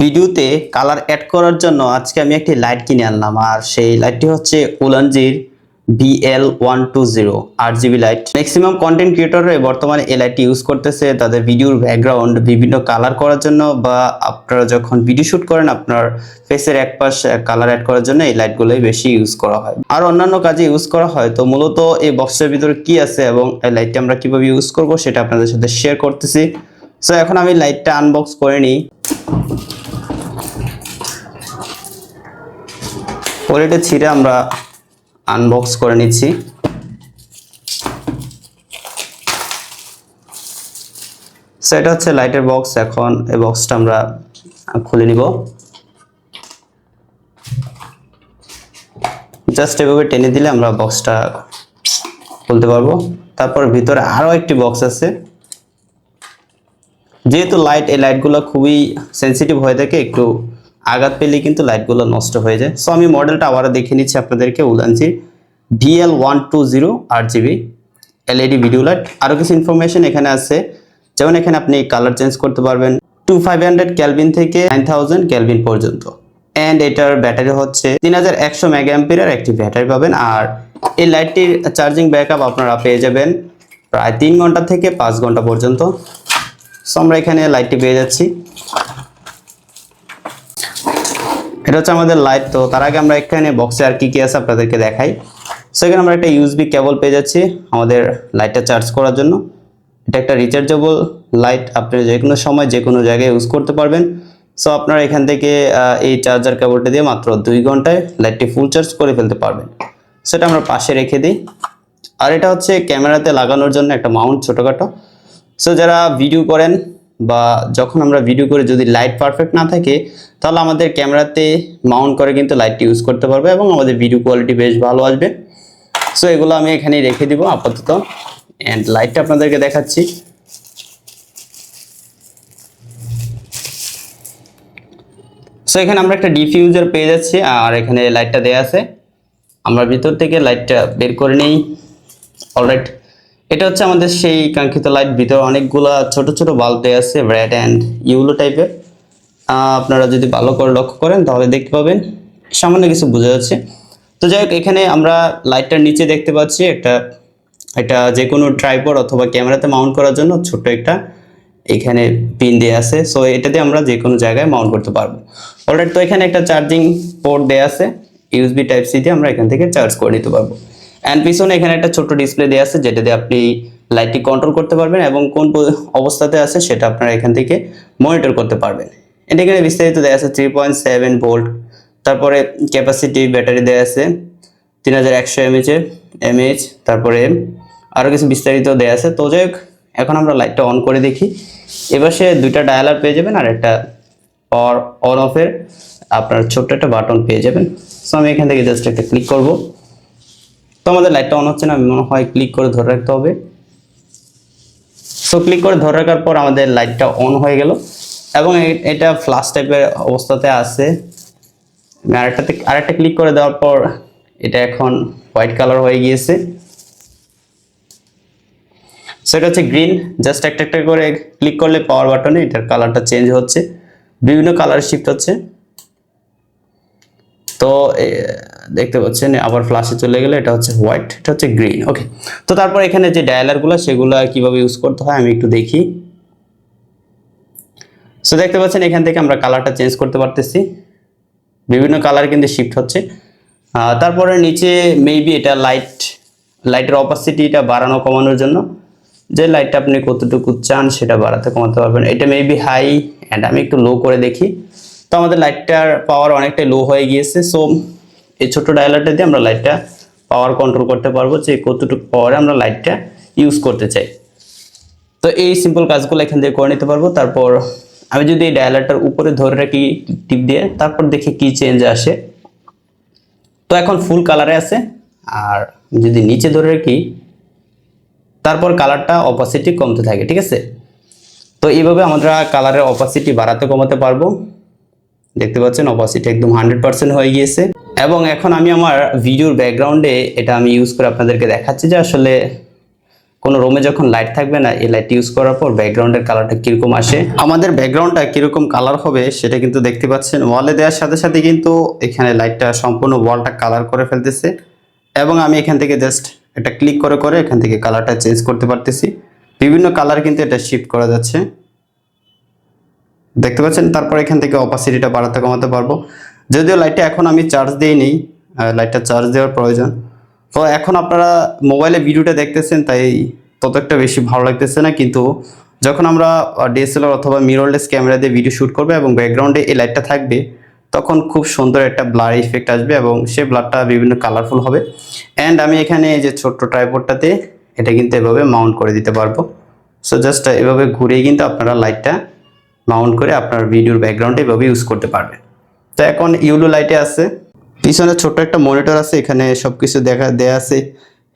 ভিডিওতে colour add করার জন্য আজকে আমি একটি লাইট কিনে আনলাম। আর সেই লাইটটি হচ্ছে উলানজির বিএল ওয়ান টু জিরো আট জিবি লাইট ম্যাক্সিমাম কন্টেন্ট ক্রিয়েটররা বর্তমানে এই লাইটটি ইউজ করতেছে। তাদের ভিডিওর ব্যাকগ্রাউন্ড বিভিন্ন কালার করার জন্য বা আপনারা যখন ভিডিও শুট করেন, আপনার ফেসের এক পাশ কালার অ্যাড করার জন্য এই লাইটগুলোই বেশি ইউজ করা হয়। আর অন্যান্য কাজে ইউজ করা হয়। তো মূলত এই বক্সের ভিতরে কি আছে এবং এই লাইটটি আমরা কীভাবে ইউজ করব সেটা আপনাদের সাথে শেয়ার করতেছি। সো এখন আমি লাইটটা আনবক্স করে নিই। পলিটা ছিঁড়ে আমরা আনবক্স করে নিচ্ছি। সো এটা হচ্ছে লাইটের বক্স এখন এই বক্সটা আমরা খুলে নিব। জাস্ট এভাবে টেনে দিলে আমরা বক্সটা খুলতে পারব। তারপর ভিতরে আরও একটি বক্স আছে। যেহেতু লাইট এই লাইটগুলো খুবই সেন্সিটিভ হয়ে থাকে, একটু আঘাত পেলে কিন্তু লাইটগুলো নষ্ট হয়ে যায়। সো আমি মডেলটা আবারও দেখে নিচ্ছি আপনাদেরকে Ulanzi DL one two zero আট জিবি এলইডি ভিডিও লাইট আরও কিছু ইনফরমেশন এখানে আছে। যেমন এখানে আপনি কালার চেঞ্জ করতে পারবেন। টু ফাইভ হান্ড্রেড ক্যালভিন থেকে নাইন থাউজেন্ড ক্যালভিন পর্যন্ত। অ্যান্ড এটার ব্যাটারি হচ্ছে তিন হাজার একশো মেগাম্পিয়ার একটি ব্যাটারি পাবেন। আর এই লাইটটির চার্জিং ব্যাকআপ আপনারা পেয়ে যাবেন প্রায় তিন ঘণ্টা থেকে পাঁচ ঘণ্টা পর্যন্ত। সো আমরা এখানে লাইটটি পেয়ে যাচ্ছি। এটা হচ্ছে আমাদের লাইট তো তার আগে আমরা এখানে বক্সে আর কি কি আছে আপনাদেরকে দেখাই। সো এখানে আমরা একটা ইউএসবি কেবল পেয়ে যাচ্ছি আমাদের লাইটটা চার্জ করার জন্য। এটা একটা রিচার্জেবল লাইট আপনি যে কোনো সময় যে কোনো জায়গায় ইউজ করতে পারবেন। সো আপনারা এখান থেকে এই চার্জার কেবলটা দিয়ে মাত্র দুই ঘন্টায় লাইটটি ফুল চার্জ করে ফেলতে পারবেন। সেটা আমরা পাশে রেখে দিই। আর এটা হচ্ছে ক্যামেরাতে লাগানোর জন্য একটা মাউন্ট ছোটোখাটো। সো যারা ভিডিও করেন বা যখন আমরা ভিডিও করে যদি লাইট পারফেক্ট না থাকে, তাহলে আমাদের ক্যামেরাতে মাউন্ট করে কিন্তু লাইটটি ইউজ করতে পারবে এবং আমাদের ভিডিও কোয়ালিটি বেশ ভালো আসবে। সো এগুলো আমি এখানে রেখে দিব আপাতত। অ্যান্ড লাইটটা আপনাদেরকে দেখাচ্ছি। সো এখানে আমরা একটা ডিফিউজার পেয়ে যাচ্ছি, আর এখানে লাইটটা দেয়া আছে। আমরা ভিতর থেকে লাইটটা বের করে নেই। অলরাইট এটা হচ্ছে আমাদের সেই কাঙ্ক্ষিত লাইট ভিতরে অনেকগুলা ছোট ছোট বাল্ব দেওয়া আছে রেড অ্যান্ড ইউলো টাইপের আপনারা যদি ভালো করে লক্ষ্য করেন, তাহলে দেখতে পাবেন, সামান্য কিছু বোঝা যাচ্ছে। তো যাই এখানে আমরা লাইটটার নিচে দেখতে পাচ্ছি একটা এটা যে কোনো ট্রাইপড অথবা ক্যামেরাতে মাউন্ট করার জন্য ছোট্ট একটা এখানে পিন দেওয়া আছে। সো এটাতে আমরা যে কোনো জায়গায় মাউন্ট করতে পারব। অলরাইট তো এখানে একটা চার্জিং পোর্ট দেওয়া আছে ইউএসবি টাইপ সি দিয়ে আমরা এখান থেকে চার্জ করে নিতে পারব। অ্যান্ড পিছনে এখানে একটা ছোট ডিসপ্লে দেওয়া আছে, যেটা দিয়ে আপনি লাইটটি কন্ট্রোল করতে পারবেন এবং কোন অবস্থাতে আছে সেটা আপনারা এখান থেকে মনিটর করতে পারবেন। এটা এখানে বিস্তারিত দেওয়া আছে থ্রি পয়েন্ট সেভেন ভোল্ট তারপরে ক্যাপাসিটি ব্যাটারি দেওয়া আছে, তিন হাজার একশো এমএচের এমএইচ তারপরে আরও কিছু বিস্তারিত দেওয়া আছে। তো যাই এখন আমরা লাইটটা অন করে দেখি। এবার সে দুইটা ডায়ালার পেয়ে যাবেন আর একটা অন অফের আপনার ছোট্ট একটা বাটন পেয়ে যাবেন। সো আমি এখান থেকে জাস্ট একটা ক্লিক করব। তো আমাদের লাইটটা অন হচ্ছে না মনে হয় ক্লিক করে ধরে রাখতে হবে। সো ক্লিক করে ধরে রাখার পর আমাদের লাইটটা অন হয়ে গেল। এবং এটা ফ্লাশ টাইপের অবস্থাতে আছে। আরেকটাতে আরেকটা ক্লিক করে দেওয়ার পর এটা এখন হোয়াইট কালার হয়ে গিয়েছে। সেটা হচ্ছে গ্রিন জাস্ট একটা একটা করে ক্লিক করলে পাওয়ার বাটনে এটার কালারটা চেঞ্জ হচ্ছে। বিভিন্ন কালার শিফট হচ্ছে। তো দেখতে পাচ্ছেন, আবার ফ্লাশে চলে গেলে এটা হচ্ছে হোয়াইট এটা হচ্ছে গ্রিন ওকে তো তারপর এখানে যে ডায়ালারগুলো সেগুলো কীভাবে ইউজ করতে হয় আমি একটু দেখি। সো দেখতে পাচ্ছেন, এখান থেকে আমরা কালারটা চেঞ্জ করতে পারতেছি। বিভিন্ন কালার কিন্তু শিফট হচ্ছে। তারপরে নিচে মেবি এটা লাইট লাইটের অপাসিটিটা বাড়ানো, কমানোর জন্য। যে লাইটটা আপনি কতটুকু চান, সেটা বাড়াতে, কমাতে পারবেন। এটা মেবি হাই অ্যান্ড আমি একটু লো করে দেখি। তো আমাদের লাইটটার পাওয়ার অনেকটাই লো হয়ে গিয়েছে সো এই ছোট ডায়ালারটা দিয়ে আমরা লাইটটা পাওয়ার কন্ট্রোল করতে পারব যে কতটুকু পাওয়ারে আমরা লাইটটা ইউজ করতে চাই। তো এই সিম্পল কাজগুলো এখান থেকে করে নিতে পারব। তারপর আমি যদি এই ডায়ালারটার উপরে ধরে রাখি টিপ দিয়ে, তারপর দেখি কি চেঞ্জ আসে। তো এখন ফুল কালারে আছে। আর যদি নিচে ধরে রাখি, তারপর কালারটা অপাসিটি কমতে থাকে, ঠিক আছে? তো এইভাবে আমরা কালারের অপাসিটি বাড়াতে কমাতে পারব। দেখতে পাচ্ছেন অপাসিটি একদম হান্ড্রেড পার্সেন্ট হয়ে গিয়েছে। এবং এখন আমি আমার ভিডিওর ব্যাকগ্রাউন্ডে এটা আমি ইউজ করে আপনাদেরকে দেখাচ্ছি যে আসলে কোনো রুমে যখন লাইট থাকবে না, এই লাইট ইউজ করার পর ব্যাকগ্রাউন্ডের কালারটা কীরকম আসে। আমাদের ব্যাকগ্রাউন্ডটা কীরকম কালার হবে সেটা কিন্তু দেখতে পাচ্ছেন। ওয়ালে দেওয়ার সাথে সাথে কিন্তু এখানে লাইটটা সম্পূর্ণ ওয়ালটা কালার করে ফেলতেছে। এবং আমি এখান থেকে জাস্ট এটা ক্লিক করে করে এখান থেকে কালারটা চেঞ্জ করতে পারতেছি। বিভিন্ন কালার কিন্তু এটা শিফট করা যাচ্ছে। দেখতে পাচ্ছেন? তারপর এখান থেকে অপাসিটিটা বাড়াতে কমাতে পারব। যদিও লাইটটা এখন আমি চার্জ দিই নেই লাইটটা চার্জ দেওয়ার প্রয়োজন। তো এখন আপনারা মোবাইলে ভিডিওটা দেখতেছেন, তাই তত একটা বেশি ভালো লাগতেছে না। কিন্তু যখন আমরা ডিএসএলআর অথবা মিররলেস ক্যামেরা দিয়ে ভিডিও শ্যুট করব এবং ব্যাকগ্রাউন্ডে এই লাইটটা থাকবে, তখন খুব সুন্দর একটা ব্লার ইফেক্ট আসবে এবং সে ব্লারটা বিভিন্ন কালারফুল হবে। অ্যান্ড আমি এখানে এই যে ছোট্ট ট্রাইপোর্ডটাতে এটা কিন্তু এভাবে মাউন্ট করে দিতে পারব। সো জাস্ট এভাবে ঘুরিয়ে কিন্তু আপনারা লাইটটা মাউন্ট করে আপনার ভিডিওর ব্যাকগ্রাউন্ডে এভাবে ইউজ করতে পারবেন। তো এখন ইউলো লাইটে আছে। পিছনে ছোট্ট একটা মনিটর আছে, এখানে সব কিছু দেখা, দেয়া আছে।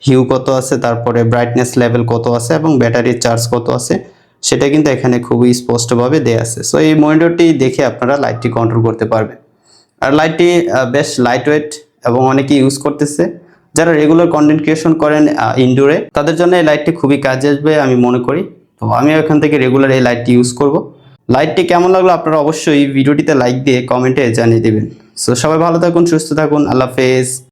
হিউ কত আছে, তারপরে ব্রাইটনেস লেভেল কত আছে এবং ব্যাটারির চার্জ কত আছে, সেটা কিন্তু এখানে খুবই স্পষ্টভাবে দেয়া আছে। সো এই মনিটরটি দেখে আপনারা লাইটটি কন্ট্রোল করতে পারবেন। আর লাইটটি বেশ লাইট ওয়েট এবং অনেকে ইউজ করতেছে। যারা রেগুলার কন্টেন্ট ক্রিয়েশন করেন ইনডোরে তাদের জন্য এই লাইটটি খুবই কাজে আসবে আমি মনে করি। তো আমি এখান থেকে রেগুলার এই লাইটটি ইউজ করব। লাইটটি কেমন লাগল আপনারা অবশ্যই ভিডিওটিতে লাইক দিয়ে কমেন্টে জানিয়ে দেবেন। সো সবাই ভালো থাকুন, সুস্থ থাকুন, আল্লাহ হাফেজ।